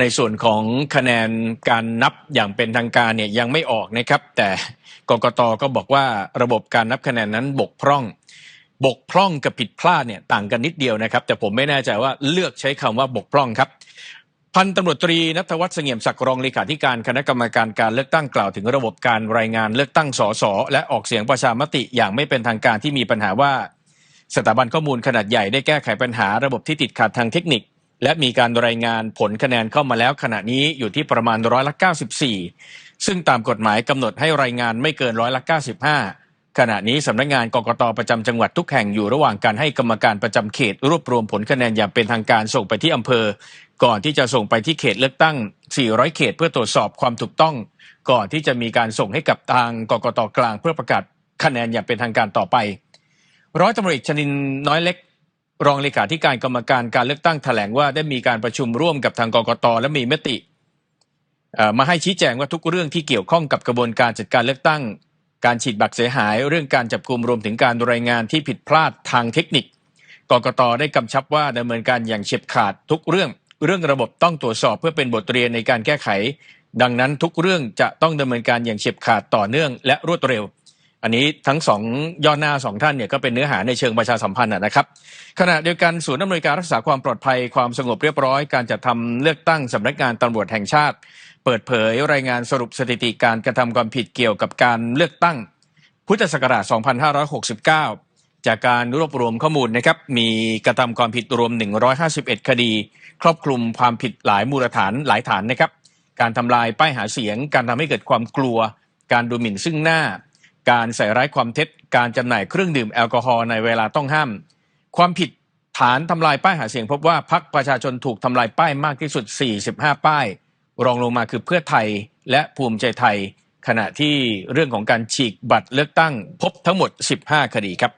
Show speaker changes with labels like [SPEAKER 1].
[SPEAKER 1] ในส่วนของคะแนนการนับอย่างเป็นทางการเนี่ยยังไม่ออกนะครับ แต่กกตก็บอกว่าระบบการนับคะแนนนั้นบกพร่อง บกพร่องกับผิดพลาดเนี่ยต่างกันนิดเดียวนะครับ แต่ผมไม่แน่ใจว่าเลือกใช้คำว่าบกพร่องครับพันตำรวจตรีนัทวัฒน์เสงี่ยมศักดิ์รองเลขาธิการคณะกรรมการการเลือกตั้งกล่าวถึงระบบการรายงานเลือกตั้งสสและออกเสียงประชามติอย่างไม่เป็นทางการที่มีปัญหาว่า สถาบันข้อมูลขนาดใหญ่ได้แก้ไขปัญหาระบบที่ติดขัดทางเทคนิค และมีการรายงานผลคะแนนเข้ามาแล้วขณะนี้อยู่ที่ประมาณร้อยละ 94 ซึ่งตามกฎหมายกำหนดให้รายงานไม่เกินร้อยละ 95 ขณะนี้สำนักงานกกตประจำจังหวัดทุกแห่งอยู่ระหว่างการให้กรรมการประจำเขต รวบรวมผลคะแนนอย่างเป็นทางการส่งไปที่อำเภอ ก่อนที่จะส่งไปที่เขตเลือกตั้ง 400 เขตเพื่อตรวจสอบความถูกต้อง ก่อนที่จะมีการส่งให้กับทางกกตกลางเพื่อประกาศคะแนนอย่างเป็นทางการต่อไปร้อยตำรวจชนินน้อยเล็ก รองเลขาธิการกรรมการการเลือกตั้งแถลงว่าได้มีการประชุมร่วมกับทางกกตและมีมติมาให้ชี้แจงว่าทุกเรื่องที่เกี่ยวข้องกับกระบวนการจัดการเลือกตั้ง การฉีดบัตรเสียหาย เรื่องการจับกลุ่มรวมถึงการรายงานที่ผิดพลาดทางเทคนิคกกตได้กำชับว่าดำเนินการอย่างเฉียบขาดทุกเรื่อง เรื่องระบบต้องตรวจสอบเพื่อเป็นบทเรียนในการแก้ไข ดังนั้นทุกเรื่องจะต้องดำเนินการอย่างเฉียบขาดต่อเนื่องและรวดเร็ว อันนี้ทั้งสองย่อหน้าสองท่านเนี่ยก็เป็นเนื้อหาในเชิงประชาสัมพันธ์นะครับ ขณะเดียวกันศูนย์อำนวยการรักษาความปลอดภัยความสงบเรียบร้อยการจัดทำเลือกตั้งสำนักงานตำรวจแห่งชาติ เปิดเผยรายงานสรุปสถิติการกระทำความผิดเกี่ยวกับการเลือกตั้ง พุทธศักราช 2569 จากการรวบรวมข้อมูลนะครับมีกระทำความผิดรวม 151 คดี ครอบคลุมความผิดหลายมูลฐานหลายฐานนะครับ การทำลายป้ายหาเสียง การทำให้เกิดความกลัว การดูหมิ่นซึ่งหน้า การใส่ร้ายความเท็จการจำหน่ายเครื่องดื่มแอลกอฮอล์ในเวลาต้องห้าม ความผิดฐานทำลายป้ายหาเสียงพบว่าพักประชาชนถูกทำลายป้ายมากที่สุด 45 ป้าย รองลงมาคือเพื่อไทยและภูมิใจไทย ขณะที่เรื่องของการฉีกบัตรเลือกตั้งพบทั้งหมด 15 คดีครับ